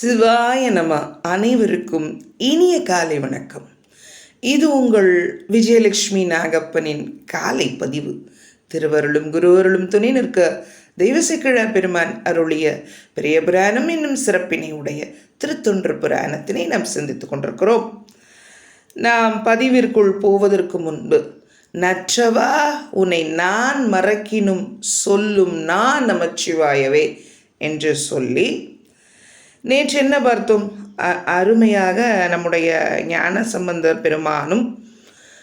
சிவாய நம. அனைவருக்கும் இனிய காலை வணக்கம். இது உங்கள் விஜயலட்சுமி நாகப்பனின் காலை பதிவு. திருவருளும் குருவருளும் துணை நிற்க தெய்வசிக்கிழா பெருமான் அருளிய பெரிய புராணம் என்னும் சிறப்பினை உடைய திருத்தொன்று புராணத்தினை நாம் சிந்தித்துக் கொண்டிருக்கிறோம். நாம் பதிவிற்குள் போவதற்கு முன்பு நற்றவா உன்னை நான் மறக்கினும் சொல்லும் நான் நமச்சிவாயவே என்று சொல்லி நேற்று என்ன பார்த்தோம்? அ- அருமையாக நம்முடைய ஞான சம்பந்தர் பெருமானும்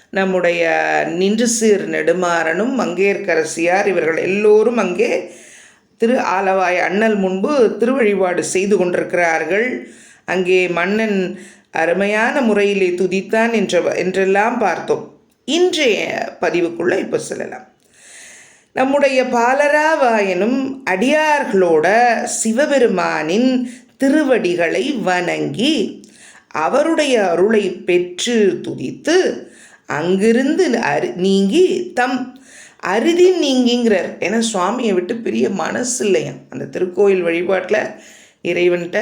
நம்முடைய நின்று சீர் நெடுமாறனும் மங்கையர்க்கரசியார் இவர்கள் எல்லோரும் அங்கே திரு ஆலவாய் அண்ணல் முன்பு திருவழிபாடு செய்து கொண்டிருக்கிறார்கள். அங்கே மன்னன் அருமையான முறையிலே துதித்தான் என்ற என்றெல்லாம் பார்த்தோம். இன்றைய பதிவுக்குள்ளே இப்போ செல்லலாம். நம்முடைய பாலராவாயனும் அடியார்களோட சிவபெருமானின் திருவடிகளை வணங்கி அவருடைய அருளை பெற்று துதித்து அங்கிருந்து அரு நீங்கி தம் அறுதி நீங்கிங்கிறார். ஏன்னா சுவாமியை விட்டு பிரிய மனசு இல்லையா அந்த திருக்கோயில் வழிபாட்டில் இறைவன்கிட்ட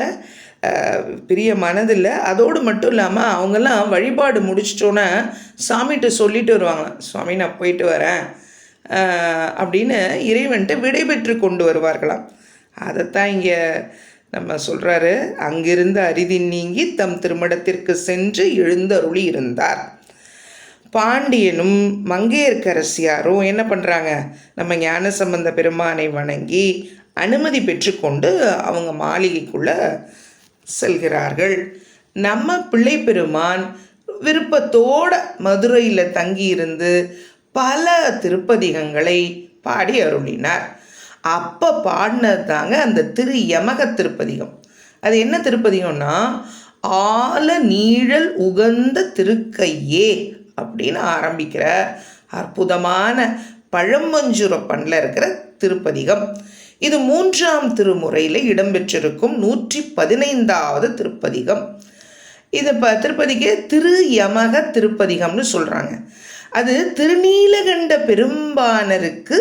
பிரிய மனதில்லை. அதோடு மட்டும் இல்லாமல் அவங்கெல்லாம் வழிபாடு முடிச்சிட்டோன்னே சாமிகிட்ட சொல்லிட்டு வருவாங்களாம் சுவாமி நான் போயிட்டு வரேன். அப்படின்னு இறைவன்கிட்ட விடைபெற்று கொண்டு வருவார்களாம். அதைத்தான் இங்கே நம்ம சொல்கிறாரு அங்கிருந்து அரிதி நீங்கி தம் திருமடத்திற்கு சென்று எழுந்தருளி இருந்தார். பாண்டியனும் மங்கையர்க்கரசியாரும் என்ன பண்ணுறாங்க நம்ம ஞான சம்பந்த பெருமானை வணங்கி அனுமதி பெற்றுக்கொண்டு அவங்க மாளிகைக்குள்ளே செல்கிறார்கள். நம்ம பிள்ளை பெருமான் விருப்பத்தோட மதுரையில் தங்கியிருந்து பல திருப்பதிகங்களை பாடி அருளினார். அப்போ பாடினது தாங்க அந்த திரு யமக திருப்பதிகம். அது என்ன திருப்பதிகம்னா ஆல நீழல் உகந்த திருக்கையே அப்படின்னு ஆரம்பிக்கிற அற்புதமான பழம்பஞ்சுர பண்ணில் இருக்கிற திருப்பதிகம். இது மூன்றாம் திருமுறையில் இடம்பெற்றிருக்கும் நூற்றி பதினைந்தாவது திருப்பதிகம். இது ப திருப்பதிக்கு திரு யமக திருப்பதிகம்னு சொல்கிறாங்க அது திருநீலகண்ட பெரும்பானருக்கு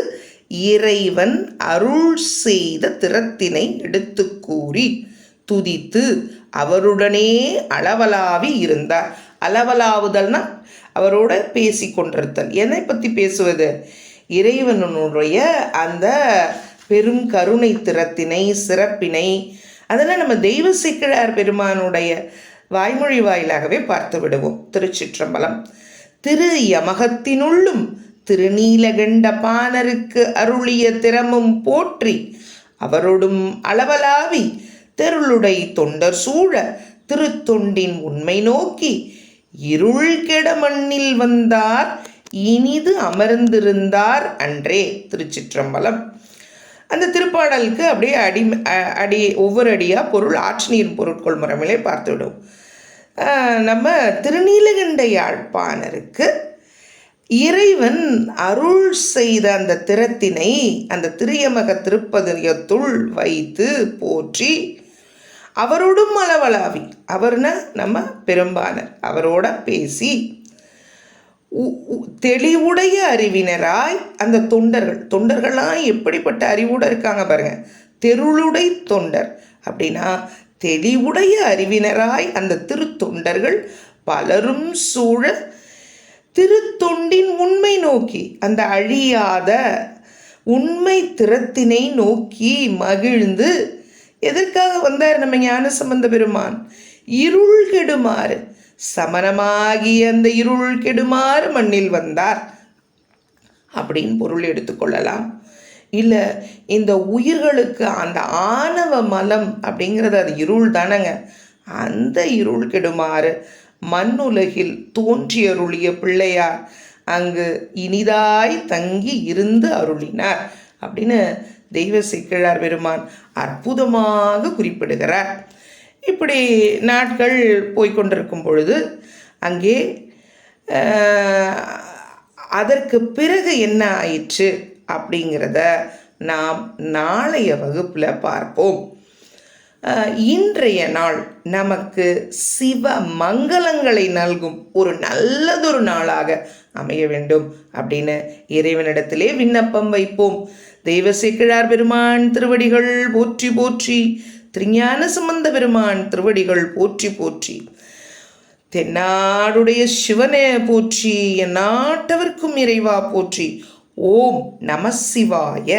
இறைவன் அருள் செய்த திறத்தினை எடுத்து கூறி துதித்து அவருடனே அளவலாவி இருந்தார். அளவலாவுதல்னா அவரோட பேசி கொண்டிருத்தல். எதை பற்றி பேசுவது? இறைவனுடைய அந்த பெரும் கருணை திறத்தினை சிறப்பினை அதெல்லாம் நம்ம தெய்வ சிக்கிழார் பெருமானுடைய வாய்மொழி வாயிலாகவே பார்த்து விடுவோம். திருச்சிற்றம்பலம். திரு யமகத்தினுள்ளும் திருநீலகண்ட பாணருக்கு அருளிய திறமும் போற்றி அவரோடும் அளவலாவி தெருளுடை தொண்டர் சூழ திருத்தொண்டின் உண்மை நோக்கி இருள் கெட மண்ணில் வந்தார் இனிது அமர்ந்திருந்தார் அன்றே திருச்சிற்றம்பலம். அந்த திருப்பாடலுக்கு அப்படியே அடி அடி ஒவ்வொரு அடியாக பொருள் ஆற்றுநீர் பொருட்கள் முறைமையிலே பார்த்துவிடும் நம்ம திருநீலகண்ட யாழ்ப்பாணருக்கு இறைவன் அருள் செய்த அந்த திறத்தினை அந்த திரியமக திருப்பதியத்துள் வைத்து போற்றி அவரோடும் அளவலாவி அவர்னா நம்ம பெரும்பானர் அவரோட பேசி உ- உ- தெளிவுடைய அறிவினராய் அந்த தொண்டர்கள். தொண்டர்கள்லாம் எப்படிப்பட்ட அறிவோட இருக்காங்க பாருங்க. தெருளுடை தொண்டர். அப்படின்னா தெளிவுடைய அறிவினராய் அந்த திருத்தொண்டர்கள் பலரும் சூழ திரு நோக்கி அந்த அழியாத உண்மை திறத்தினை நோக்கி மகிழ்ந்து எதற்காக வந்தார் நம்ம ஞான சம்பந்த பெருமான்? இருள் கெடுமாறு. சமணமாகிய அந்த இருள் கெடுமாறு மண்ணில் வந்தார். அப்படின்னு பொருள் எடுத்துக்கொள்ளலாம் இல்லை இந்த உயிர்களுக்கு அந்த ஆணவ மலம் அப்படிங்கிறது அது இருள் தானங்க. அந்த இருள் கெடுமாறு மண்ணுலகில் தோன்றியருளிய பிள்ளையார் அங்கு இனிதாய் தங்கி இருந்து அருளினார் அப்படின்னு தெய்வ சிக்கிழார் பெருமான் அற்புதமாக குறிப்பிடுகிறார். இப்படி நாட்கள் போய்க்கொண்டிருக்கும் பொழுது அங்கே அதற்கு பிறகு என்ன ஆயிற்று அப்படிங்கிறத நாம் நாளைய வகுப்பில் பார்ப்போம். இன்றைய நாள் நமக்கு சிவ மங்களங்களை நல்கும் ஒரு நல்லதொரு நாளாக அமைய வேண்டும் அப்படின்னு இறைவனிடத்திலே விண்ணப்பம் வைப்போம். தெய்வ சேக்கிழார் பெருமான் திருவடிகள் போற்றி போற்றி திருஞான சம்பந்த பெருமான் திருவடிகள் போற்றி போற்றி தென்னாடுடைய சிவனே போற்றி என் நாட்டவர்க்கும் இறைவா போற்றி. ஓம் நம சிவாய